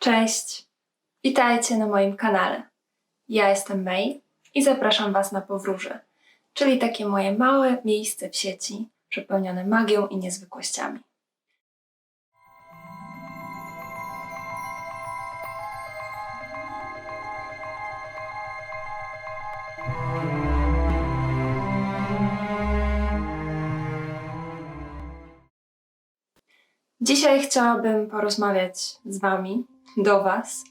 Cześć! Witajcie na moim kanale. Ja jestem May i zapraszam Was na Powróże, czyli takie moje małe miejsce w sieci, przepełnione magią i niezwykłościami. Dzisiaj chciałabym porozmawiać z Wami, do Was,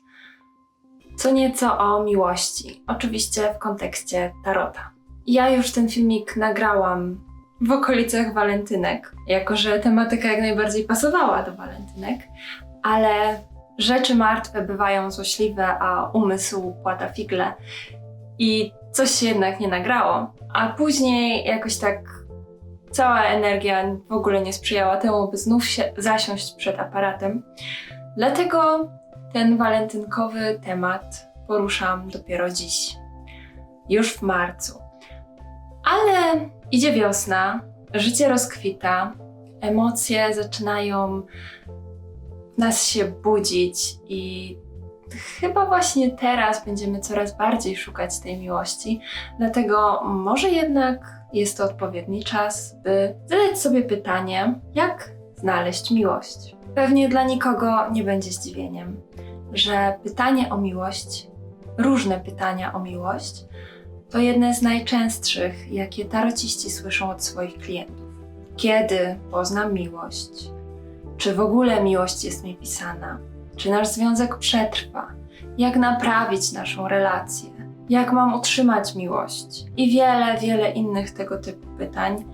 co nieco o miłości. Oczywiście w kontekście tarota. Ja już ten filmik nagrałam w okolicach walentynek, jako że tematyka jak najbardziej pasowała do walentynek, ale rzeczy martwe bywają złośliwe, a umysł płata figle i coś się jednak nie nagrało. A później jakoś tak cała energia w ogóle nie sprzyjała temu, by znów się zasiąść przed aparatem. Dlatego ten walentynkowy temat poruszam dopiero dziś, już w marcu. Ale idzie wiosna, życie rozkwita, emocje zaczynają nas się budzić i chyba właśnie teraz będziemy coraz bardziej szukać tej miłości. Dlatego może jednak jest to odpowiedni czas, by zadać sobie pytanie, jak znaleźć miłość. Pewnie dla nikogo nie będzie zdziwieniem, że pytanie o miłość, różne pytania o miłość, to jedne z najczęstszych, jakie tarociści słyszą od swoich klientów. Kiedy poznam miłość? Czy w ogóle miłość jest mi pisana? Czy nasz związek przetrwa? Jak naprawić naszą relację? Jak mam utrzymać miłość? I wiele, wiele innych tego typu pytań,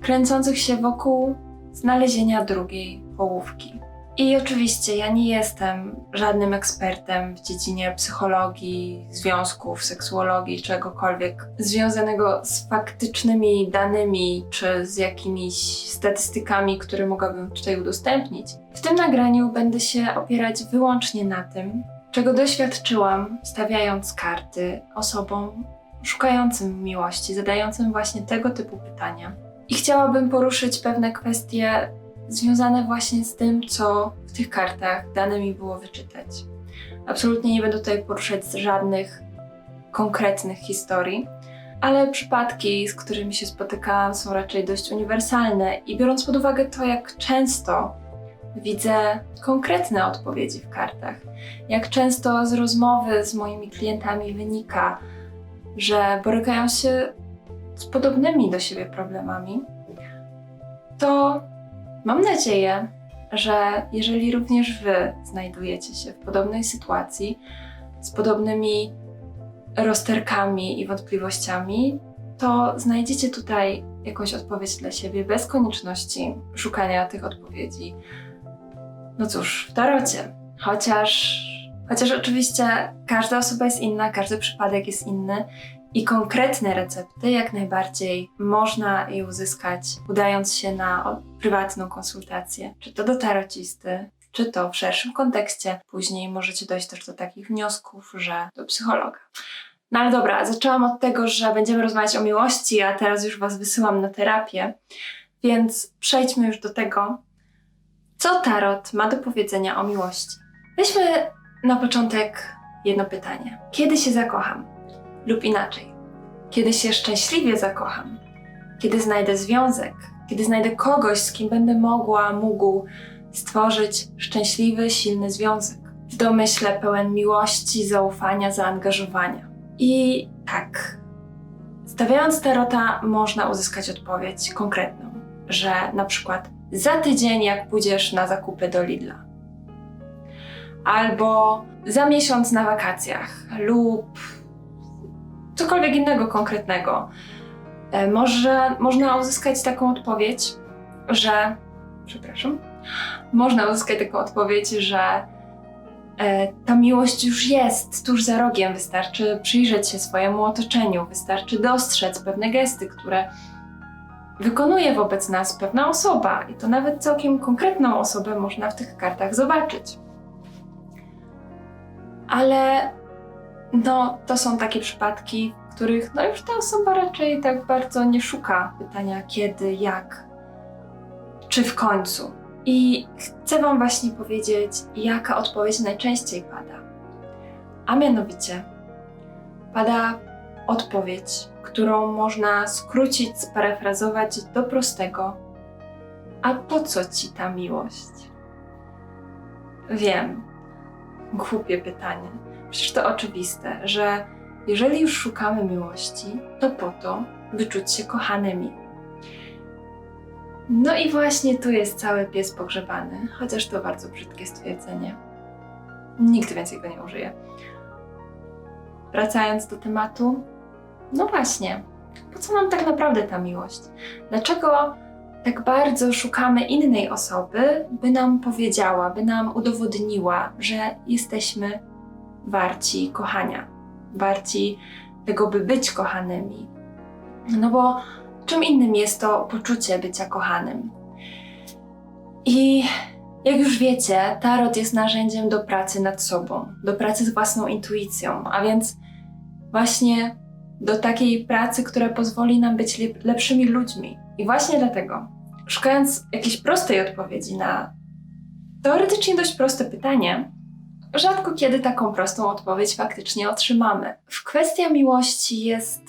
kręcących się wokół znalezienia drugiej połówki. I oczywiście ja nie jestem żadnym ekspertem w dziedzinie psychologii, związków, seksuologii, czegokolwiek związanego z faktycznymi danymi czy z jakimiś statystykami, które mogłabym tutaj udostępnić. W tym nagraniu będę się opierać wyłącznie na tym, czego doświadczyłam, stawiając karty osobom szukającym miłości, zadającym właśnie tego typu pytania. I chciałabym poruszyć pewne kwestie związane właśnie z tym, co w tych kartach dane mi było wyczytać. Absolutnie nie będę tutaj poruszać żadnych konkretnych historii, ale przypadki, z którymi się spotykałam, są raczej dość uniwersalne i biorąc pod uwagę to, jak często widzę konkretne odpowiedzi w kartach, jak często z rozmowy z moimi klientami wynika, że borykają się z podobnymi do siebie problemami, to Mam nadzieję, że jeżeli również Wy znajdujecie się w podobnej sytuacji, z podobnymi rozterkami i wątpliwościami, to znajdziecie tutaj jakąś odpowiedź dla siebie bez konieczności szukania tych odpowiedzi. No cóż, w tarocie. Chociaż, chociaż oczywiście każda osoba jest inna, każdy przypadek jest inny i konkretne recepty jak najbardziej można je uzyskać, udając się na prywatną konsultację, czy to do tarocisty, czy to w szerszym kontekście. Później możecie dojść też do takich wniosków, że do psychologa. No ale dobra, zaczęłam od tego, że będziemy rozmawiać o miłości, a teraz już Was wysyłam na terapię, więc przejdźmy już do tego, co tarot ma do powiedzenia o miłości. Weźmy na początek jedno pytanie. Kiedy się zakocham? Lub inaczej. Kiedy się szczęśliwie zakocham, kiedy znajdę związek, kiedy znajdę kogoś, z kim będę mogła, mógł stworzyć szczęśliwy, silny związek. W domyśle pełen miłości, zaufania, zaangażowania. I tak, stawiając tarota, można uzyskać odpowiedź konkretną, że na przykład za tydzień, jak pójdziesz na zakupy do Lidla, albo za miesiąc na wakacjach, lub cokolwiek innego konkretnego. E, może można uzyskać taką odpowiedź, że. Przepraszam. Można uzyskać taką odpowiedź, że e, ta miłość już jest tuż za rogiem. Wystarczy przyjrzeć się swojemu otoczeniu, wystarczy dostrzec pewne gesty, które wykonuje wobec nas pewna osoba. I to nawet całkiem konkretną osobę można w tych kartach zobaczyć. Ale no, to są takie przypadki, w których no już ta osoba raczej tak bardzo nie szuka pytania kiedy, jak, czy w końcu. I chcę Wam właśnie powiedzieć, jaka odpowiedź najczęściej pada. A mianowicie, pada odpowiedź, którą można skrócić, sparafrazować do prostego: A po co ci ta miłość? Wiem, głupie pytanie. Przecież to oczywiste, że jeżeli już szukamy miłości, to po to, by czuć się kochanymi. No i właśnie tu jest cały pies pogrzebany, chociaż to bardzo brzydkie stwierdzenie. Nikt więcej go nie użyje. Wracając do tematu, no właśnie, po co nam tak naprawdę ta miłość? Dlaczego tak bardzo szukamy innej osoby, by nam powiedziała, by nam udowodniła, że jesteśmy warci kochania, warci tego, by być kochanymi? No bo czym innym jest to poczucie bycia kochanym? I jak już wiecie, tarot jest narzędziem do pracy nad sobą, do pracy z własną intuicją, a więc właśnie do takiej pracy, która pozwoli nam być lep- lepszymi ludźmi. I właśnie dlatego, szukając jakiejś prostej odpowiedzi na teoretycznie dość proste pytanie, rzadko kiedy taką prostą odpowiedź faktycznie otrzymamy. Kwestia miłości jest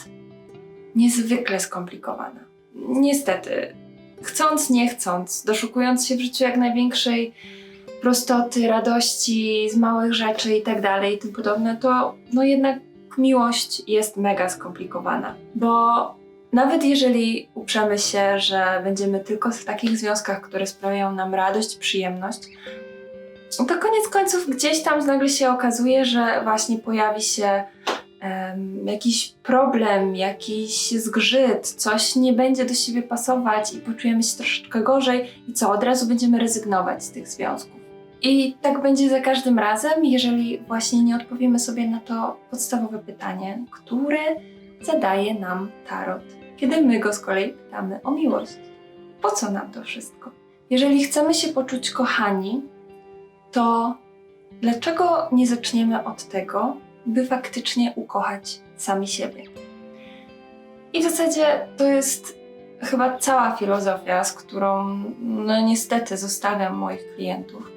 niezwykle skomplikowana. Niestety, chcąc, nie chcąc, doszukując się w życiu jak największej prostoty, radości z małych rzeczy i tak i tym podobne, to no jednak miłość jest mega skomplikowana. Bo nawet jeżeli uprzemy się, że będziemy tylko w takich związkach, które sprawiają nam radość, przyjemność, to koniec końców gdzieś tam nagle się okazuje, że właśnie pojawi się em, jakiś problem, jakiś zgrzyt, coś nie będzie do siebie pasować i poczujemy się troszeczkę gorzej i co, od razu będziemy rezygnować z tych związków. I tak będzie za każdym razem, jeżeli właśnie nie odpowiemy sobie na to podstawowe pytanie, które zadaje nam tarot, kiedy my go z kolei pytamy o miłość. Po co nam to wszystko? Jeżeli chcemy się poczuć kochani, to dlaczego nie zaczniemy od tego, by faktycznie ukochać sami siebie? I w zasadzie to jest chyba cała filozofia, z którą no niestety zostawiam moich klientów.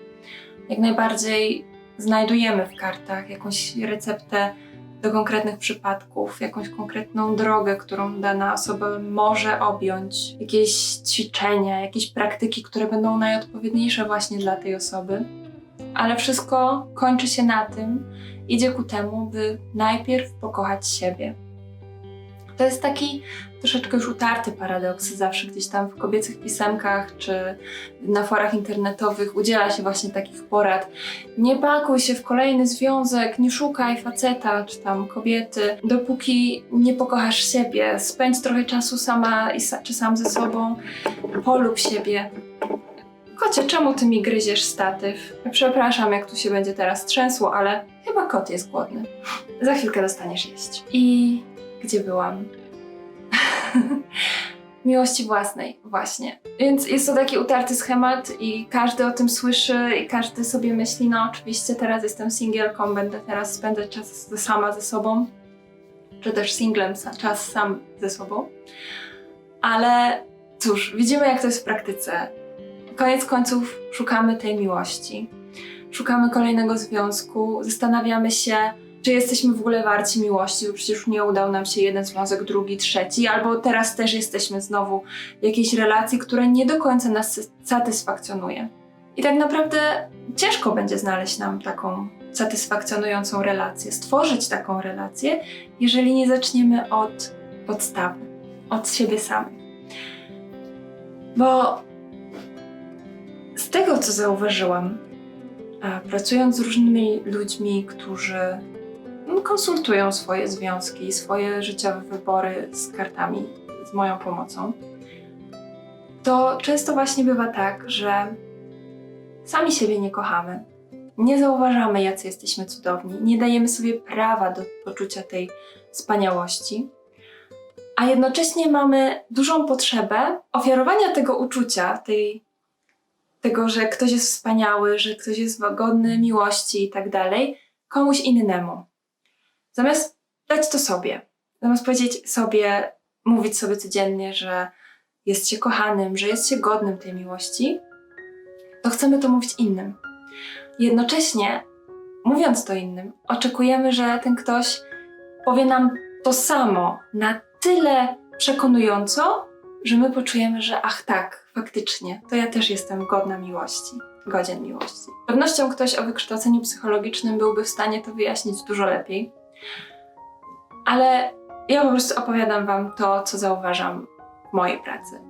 Jak najbardziej znajdujemy w kartach jakąś receptę do konkretnych przypadków, jakąś konkretną drogę, którą dana osoba może objąć, jakieś ćwiczenia, jakieś praktyki, które będą najodpowiedniejsze właśnie dla tej osoby. Ale wszystko kończy się na tym, idzie ku temu, by najpierw pokochać siebie. To jest taki troszeczkę już utarty paradoks. Zawsze gdzieś tam w kobiecych pisemkach czy na forach internetowych udziela się właśnie takich porad. Nie pakuj się w kolejny związek, nie szukaj faceta czy tam kobiety, dopóki nie pokochasz siebie. Spędź trochę czasu sama i czy sam ze sobą, polub siebie. Kocie, czemu ty mi gryziesz statyw? Przepraszam, jak tu się będzie teraz trzęsło, ale chyba kot jest głodny. Za chwilkę dostaniesz jeść. I gdzie byłam? Miłości własnej, właśnie. Więc jest to taki utarty schemat i każdy o tym słyszy i każdy sobie myśli, no oczywiście teraz jestem singielką, będę teraz spędzać czas sama ze sobą, czy też singlem, czas sam ze sobą. Ale cóż, widzimy jak to jest w praktyce. Koniec końców szukamy tej miłości. Szukamy kolejnego związku, zastanawiamy się, czy jesteśmy w ogóle warci miłości, bo przecież nie udał nam się jeden związek, drugi, trzeci, albo teraz też jesteśmy znowu w jakiejś relacji, która nie do końca nas satysfakcjonuje. I tak naprawdę ciężko będzie znaleźć nam taką satysfakcjonującą relację, stworzyć taką relację, jeżeli nie zaczniemy od podstawy, od siebie samych. Bo z tego, co zauważyłam, pracując z różnymi ludźmi, którzy no, konsultują swoje związki, swoje życiowe wybory z kartami, z moją pomocą, to często właśnie bywa tak, że sami siebie nie kochamy, nie zauważamy, jacy jesteśmy cudowni, nie dajemy sobie prawa do poczucia tej wspaniałości, a jednocześnie mamy dużą potrzebę ofiarowania tego uczucia, tej, tego, że ktoś jest wspaniały, że ktoś jest godny miłości i tak dalej, komuś innemu. Zamiast dać to sobie, zamiast powiedzieć sobie, mówić sobie codziennie, że jest się kochanym, że jest się godnym tej miłości, to chcemy to mówić innym. Jednocześnie, mówiąc to innym, oczekujemy, że ten ktoś powie nam to samo na tyle przekonująco, że my poczujemy, że ach tak, faktycznie, to ja też jestem godna miłości, godzien miłości. Z pewnością ktoś o wykształceniu psychologicznym byłby w stanie to wyjaśnić dużo lepiej, ale ja po prostu opowiadam Wam to, co zauważam w mojej pracy.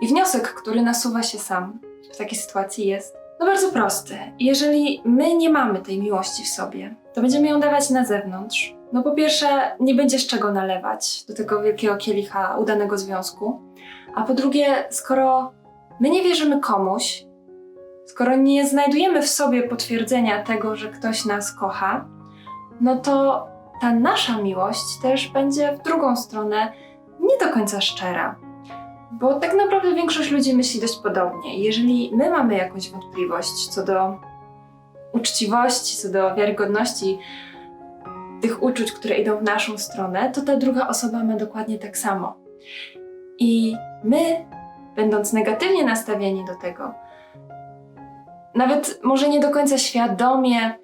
I wniosek, który nasuwa się sam w takiej sytuacji jest no bardzo prosty. Jeżeli my nie mamy tej miłości w sobie, to będziemy ją dawać na zewnątrz. No po pierwsze, nie będzie z czego nalewać do tego wielkiego kielicha udanego związku. A po drugie, skoro my nie wierzymy komuś, skoro nie znajdujemy w sobie potwierdzenia tego, że ktoś nas kocha, no to ta nasza miłość też będzie w drugą stronę nie do końca szczera. Bo tak naprawdę większość ludzi myśli dość podobnie. Jeżeli my mamy jakąś wątpliwość co do uczciwości, co do wiarygodności tych uczuć, które idą w naszą stronę, to ta druga osoba ma dokładnie tak samo. I my, będąc negatywnie nastawieni do tego, nawet może nie do końca świadomie,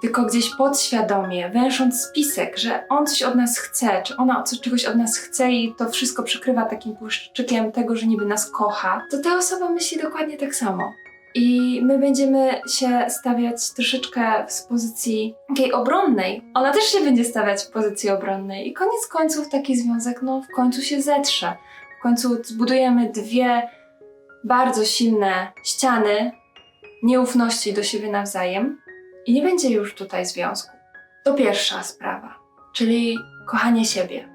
tylko gdzieś podświadomie, węsząc spisek, że on coś od nas chce, czy ona czegoś od nas chce i to wszystko przykrywa takim płaszczykiem tego, że niby nas kocha, to ta osoba myśli dokładnie tak samo. I my będziemy się stawiać troszeczkę z pozycji takiej obronnej. Ona też się będzie stawiać w pozycji obronnej. I koniec końców taki związek, no w końcu się zetrze. W końcu zbudujemy dwie bardzo silne ściany nieufności do siebie nawzajem i nie będzie już tutaj związku. To pierwsza sprawa, czyli kochanie siebie.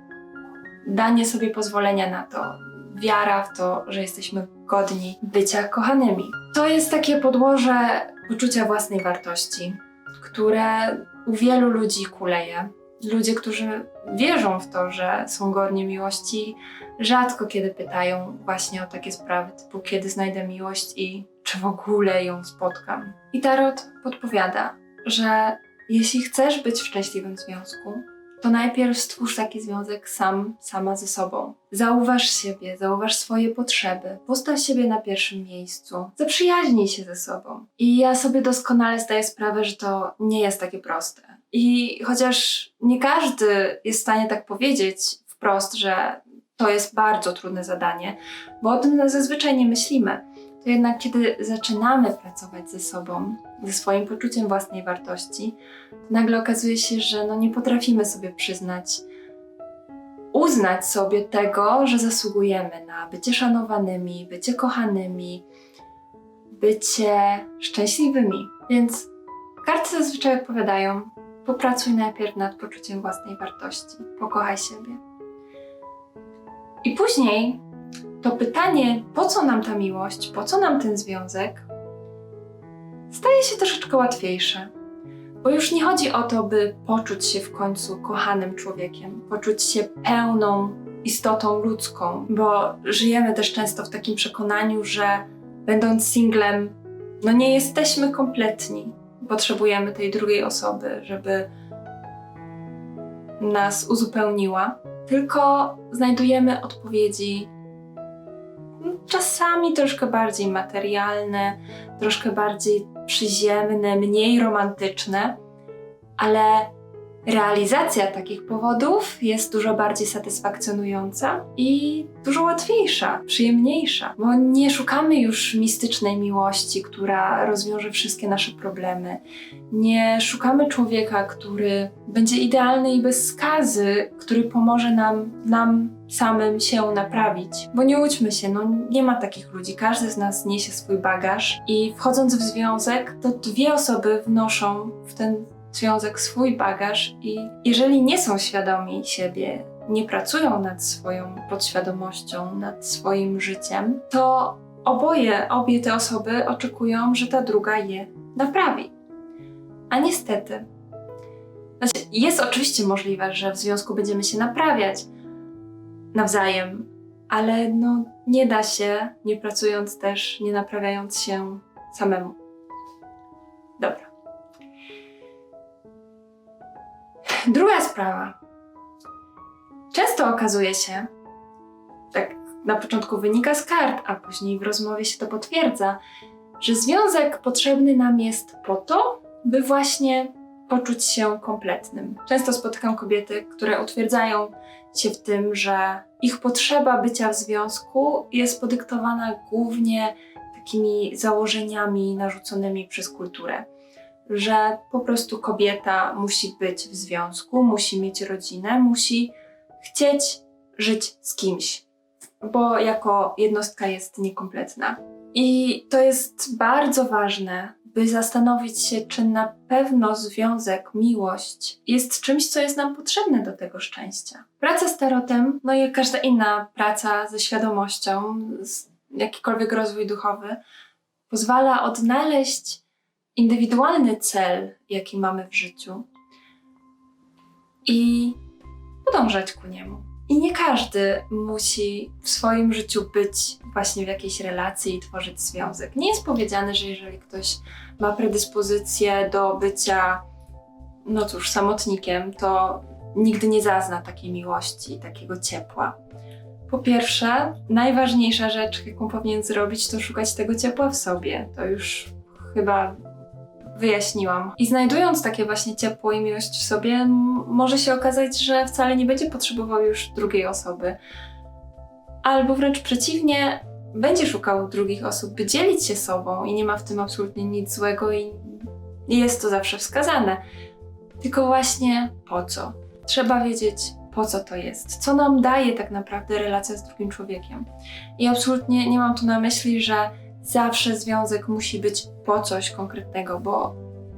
Danie sobie pozwolenia na to, wiara w to, że jesteśmy godni bycia kochanymi. To jest takie podłoże poczucia własnej wartości, które u wielu ludzi kuleje. Ludzie, którzy wierzą w to, że są godni miłości, rzadko kiedy pytają właśnie o takie sprawy, typu kiedy znajdę miłość i czy w ogóle ją spotkam. I Tarot podpowiada, że jeśli chcesz być w szczęśliwym związku, to najpierw stwórz taki związek sam, sama ze sobą. Zauważ siebie, zauważ swoje potrzeby, postaw siebie na pierwszym miejscu, zaprzyjaźnij się ze sobą. I ja sobie doskonale zdaję sprawę, że to nie jest takie proste. I chociaż nie każdy jest w stanie tak powiedzieć wprost, że to jest bardzo trudne zadanie, bo o tym zazwyczaj nie myślimy, to jednak kiedy zaczynamy pracować ze sobą, ze swoim poczuciem własnej wartości, nagle okazuje się, że no nie potrafimy sobie przyznać, uznać sobie tego, że zasługujemy na bycie szanowanymi, bycie kochanymi, bycie szczęśliwymi. Więc karty zazwyczaj odpowiadają: popracuj najpierw nad poczuciem własnej wartości, pokochaj siebie. I później to pytanie, po co nam ta miłość, po co nam ten związek, staje się troszeczkę łatwiejsze. Bo już nie chodzi o to, by poczuć się w końcu kochanym człowiekiem, poczuć się pełną istotą ludzką, bo żyjemy też często w takim przekonaniu, że będąc singlem, no nie jesteśmy kompletni. Potrzebujemy tej drugiej osoby, żeby nas uzupełniła, tylko znajdujemy odpowiedzi czasami troszkę bardziej materialne, troszkę bardziej przyziemne, mniej romantyczne, ale realizacja takich powodów jest dużo bardziej satysfakcjonująca i dużo łatwiejsza, przyjemniejsza, bo nie szukamy już mistycznej miłości, która rozwiąże wszystkie nasze problemy. Nie szukamy człowieka, który będzie idealny i bez skazy, który pomoże nam, nam samym się naprawić. Bo nie łudźmy się, no nie ma takich ludzi. Każdy z nas niesie swój bagaż i wchodząc w związek, to dwie osoby wnoszą w ten związek swój bagaż i jeżeli nie są świadomi siebie, nie pracują nad swoją podświadomością, nad swoim życiem, to oboje, obie te osoby oczekują, że ta druga je naprawi. A niestety, znaczy jest oczywiście możliwe, że w związku będziemy się naprawiać nawzajem, ale no nie da się, nie pracując też, nie naprawiając się samemu. Dobra. Druga sprawa. Często okazuje się, tak na początku wynika z kart, a później w rozmowie się to potwierdza, że związek potrzebny nam jest po to, by właśnie poczuć się kompletnym. Często spotykam kobiety, które utwierdzają się w tym, że ich potrzeba bycia w związku jest podyktowana głównie takimi założeniami narzuconymi przez kulturę. Że po prostu kobieta musi być w związku, musi mieć rodzinę, musi chcieć żyć z kimś, bo jako jednostka jest niekompletna. I to jest bardzo ważne, by zastanowić się, czy na pewno związek, miłość jest czymś, co jest nam potrzebne do tego szczęścia. Praca z tarotem, no i każda inna praca ze świadomością, jakikolwiek rozwój duchowy, pozwala odnaleźć indywidualny cel, jaki mamy w życiu i podążać ku niemu. I nie każdy musi w swoim życiu być właśnie w jakiejś relacji i tworzyć związek. Nie jest powiedziane, że jeżeli ktoś ma predyspozycję do bycia, no cóż, samotnikiem, to nigdy nie zazna takiej miłości, takiego ciepła. Po pierwsze, najważniejsza rzecz, jaką powinien zrobić, to szukać tego ciepła w sobie. To już chyba wyjaśniłam. I znajdując takie właśnie ciepło i miłość w sobie, może się okazać, że wcale nie będzie potrzebował już drugiej osoby. Albo wręcz przeciwnie, będzie szukał drugich osób, by dzielić się sobą i nie ma w tym absolutnie nic złego i jest to zawsze wskazane. Tylko właśnie po co? Trzeba wiedzieć, po co to jest, co nam daje tak naprawdę relacja z drugim człowiekiem. I absolutnie nie mam tu na myśli, że zawsze związek musi być po coś konkretnego, bo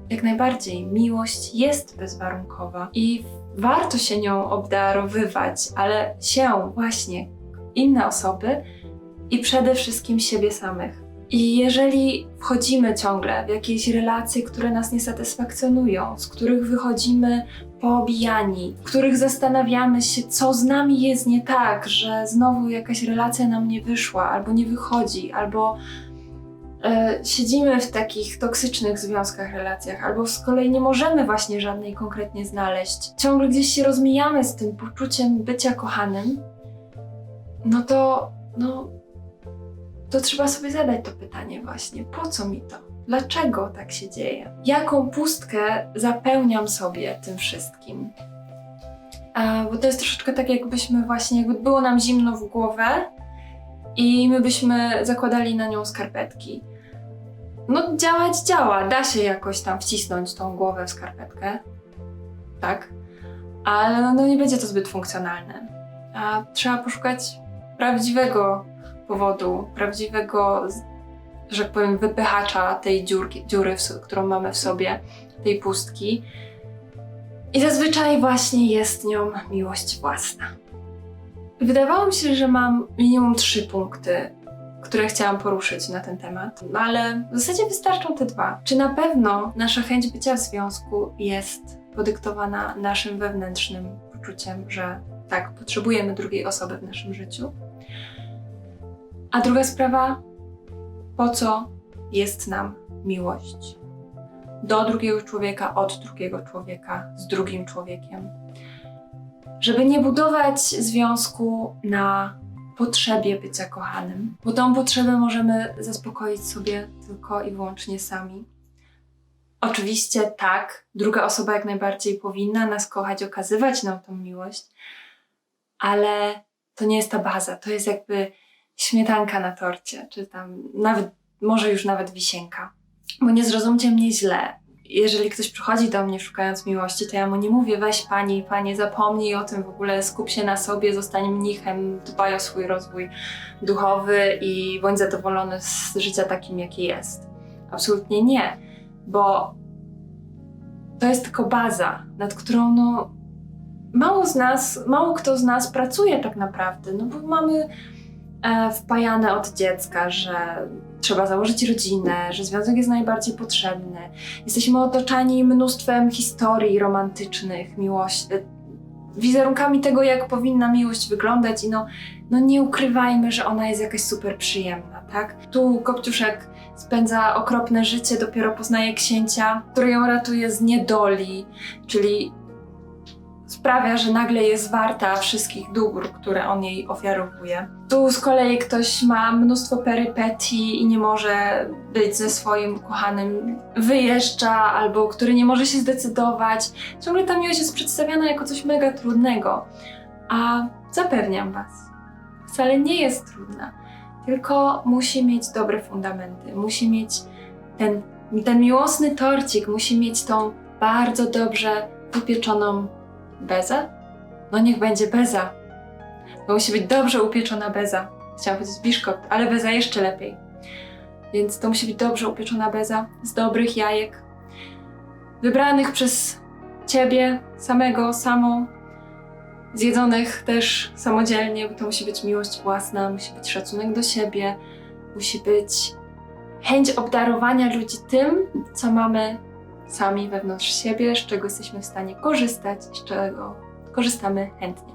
jak najbardziej miłość jest bezwarunkowa i warto się nią obdarowywać, ale się właśnie inne osoby i przede wszystkim siebie samych. I jeżeli wchodzimy ciągle w jakieś relacje, które nas nie satysfakcjonują, z których wychodzimy poobijani, w których zastanawiamy się, co z nami jest nie tak, że znowu jakaś relacja nam nie wyszła, albo nie wychodzi, albo siedzimy w takich toksycznych związkach, relacjach, albo z kolei nie możemy właśnie żadnej konkretnie znaleźć, ciągle gdzieś się rozmijamy z tym poczuciem bycia kochanym, no to, no, to trzeba sobie zadać to pytanie właśnie, po co mi to? Dlaczego tak się dzieje? Jaką pustkę zapełniam sobie tym wszystkim? Bo to jest troszeczkę tak, jakbyśmy właśnie, jakby było nam zimno w głowę i my byśmy zakładali na nią skarpetki. No działać działa, da się jakoś tam wcisnąć tą głowę w skarpetkę, tak? Ale no nie będzie to zbyt funkcjonalne. A trzeba poszukać prawdziwego powodu, prawdziwego, że tak powiem, wypychacza tej dziurki, dziury, którą mamy w sobie, tej pustki. I zazwyczaj właśnie jest nią miłość własna. Wydawało mi się, że mam minimum trzy punkty, które chciałam poruszyć na ten temat, no ale w zasadzie wystarczą te dwa. Czy na pewno nasza chęć bycia w związku jest podyktowana naszym wewnętrznym poczuciem, że tak, potrzebujemy drugiej osoby w naszym życiu? A druga sprawa, po co jest nam miłość? Do drugiego człowieka, od drugiego człowieka, z drugim człowiekiem. Żeby nie budować związku na potrzebie bycia kochanym, bo tą potrzebę możemy zaspokoić sobie tylko i wyłącznie sami. Oczywiście tak, druga osoba jak najbardziej powinna nas kochać, okazywać nam tą miłość, ale to nie jest ta baza, to jest jakby śmietanka na torcie, czy tam nawet, może już nawet wisienka. Bo nie zrozumcie mnie źle. Jeżeli ktoś przychodzi do mnie szukając miłości, to ja mu nie mówię weź pani, panie, zapomnij o tym w ogóle, skup się na sobie, zostań mnichem, dbaj o swój rozwój duchowy i bądź zadowolony z życia takim, jakie jest. Absolutnie nie, bo to jest tylko baza, nad którą no, mało z nas, mało kto z nas pracuje tak naprawdę, no bo mamy e, wpajane od dziecka, że trzeba założyć rodzinę, że związek jest najbardziej potrzebny. Jesteśmy otoczeni mnóstwem historii romantycznych, miłości, e, wizerunkami tego, jak powinna miłość wyglądać i no, no nie ukrywajmy, że ona jest jakaś super przyjemna, tak? Tu Kopciuszek spędza okropne życie, dopiero poznaje księcia, który ją ratuje z niedoli, czyli sprawia, że nagle jest warta wszystkich dóbr, które on jej ofiarowuje. Tu z kolei ktoś ma mnóstwo perypetii i nie może być ze swoim ukochanym, wyjeżdża, albo który nie może się zdecydować. Ciągle ta miłość jest przedstawiana jako coś mega trudnego. A zapewniam Was, wcale nie jest trudna, tylko musi mieć dobre fundamenty, musi mieć ten, ten miłosny torcik, musi mieć tą bardzo dobrze upieczoną bezę? No niech będzie beza. To musi być dobrze upieczona beza. Chciałam powiedzieć biszkopt, ale beza jeszcze lepiej. Więc to musi być dobrze upieczona beza z dobrych jajek, wybranych przez ciebie samego, samą, zjedzonych też samodzielnie, bo to musi być miłość własna, musi być szacunek do siebie, musi być chęć obdarowania ludzi tym, co mamy sami wewnątrz siebie, z czego jesteśmy w stanie korzystać, z czego korzystamy chętnie.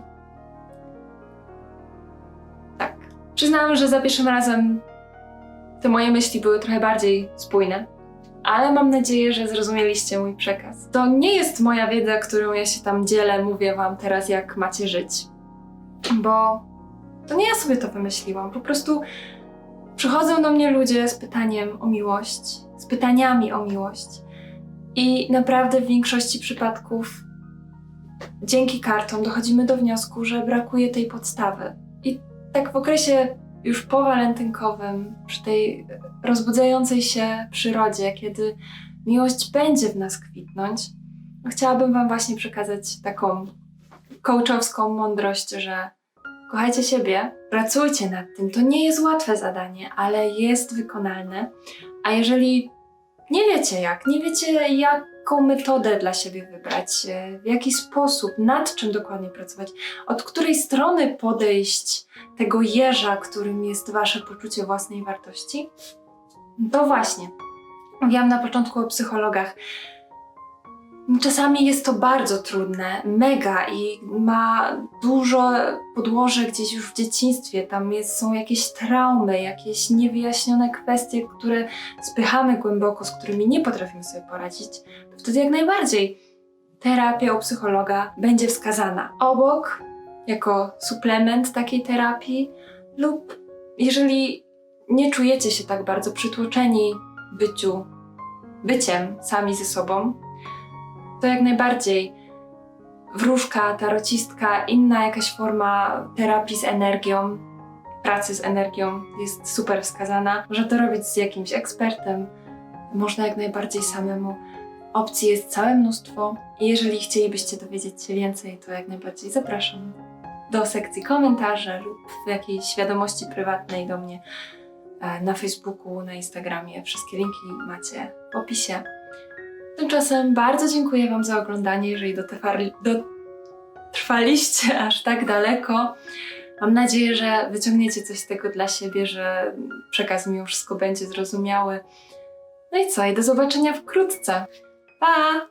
Tak. Przyznam, że za pierwszym razem te moje myśli były trochę bardziej spójne, ale mam nadzieję, że zrozumieliście mój przekaz. To nie jest moja wiedza, którą ja się tam dzielę, mówię wam teraz, jak macie żyć, bo to nie ja sobie to wymyśliłam. Po prostu przychodzą do mnie ludzie z pytaniem o miłość, z pytaniami o miłość. I naprawdę w większości przypadków dzięki kartom dochodzimy do wniosku, że brakuje tej podstawy. I tak w okresie już powalentynkowym, przy tej rozbudzającej się przyrodzie, kiedy miłość będzie w nas kwitnąć, chciałabym Wam właśnie przekazać taką coachowską mądrość, że kochajcie siebie, pracujcie nad tym. To nie jest łatwe zadanie, ale jest wykonalne. A jeżeli nie wiecie jak, nie wiecie jaką metodę dla siebie wybrać, e, w jaki sposób, nad czym dokładnie pracować, od której strony podejść tego jeża, którym jest wasze poczucie własnej wartości, to właśnie. Mówiłam na początku o psychologach. Czasami jest to bardzo trudne, mega i ma dużo podłoże gdzieś już w dzieciństwie. Tam jest, są jakieś traumy, jakieś niewyjaśnione kwestie, które spychamy głęboko, z którymi nie potrafimy sobie poradzić. To wtedy jak najbardziej terapia u psychologa będzie wskazana. Obok, jako suplement takiej terapii, lub jeżeli nie czujecie się tak bardzo przytłoczeni byciu, byciem sami ze sobą, to jak najbardziej wróżka, tarocistka, inna jakaś forma terapii z energią, pracy z energią jest super wskazana. Można to robić z jakimś ekspertem, można jak najbardziej samemu. Opcji jest całe mnóstwo i jeżeli chcielibyście dowiedzieć się więcej, to jak najbardziej zapraszam do sekcji komentarzy lub w jakiejś wiadomości prywatnej do mnie e, na Facebooku, na Instagramie. Wszystkie linki macie w opisie. Tymczasem bardzo dziękuję Wam za oglądanie, jeżeli dotrwali, dotrwaliście aż tak daleko. Mam nadzieję, że wyciągniecie coś z tego dla siebie, że przekaz mimo wszystko będzie zrozumiały. No i co? I do zobaczenia wkrótce. Pa!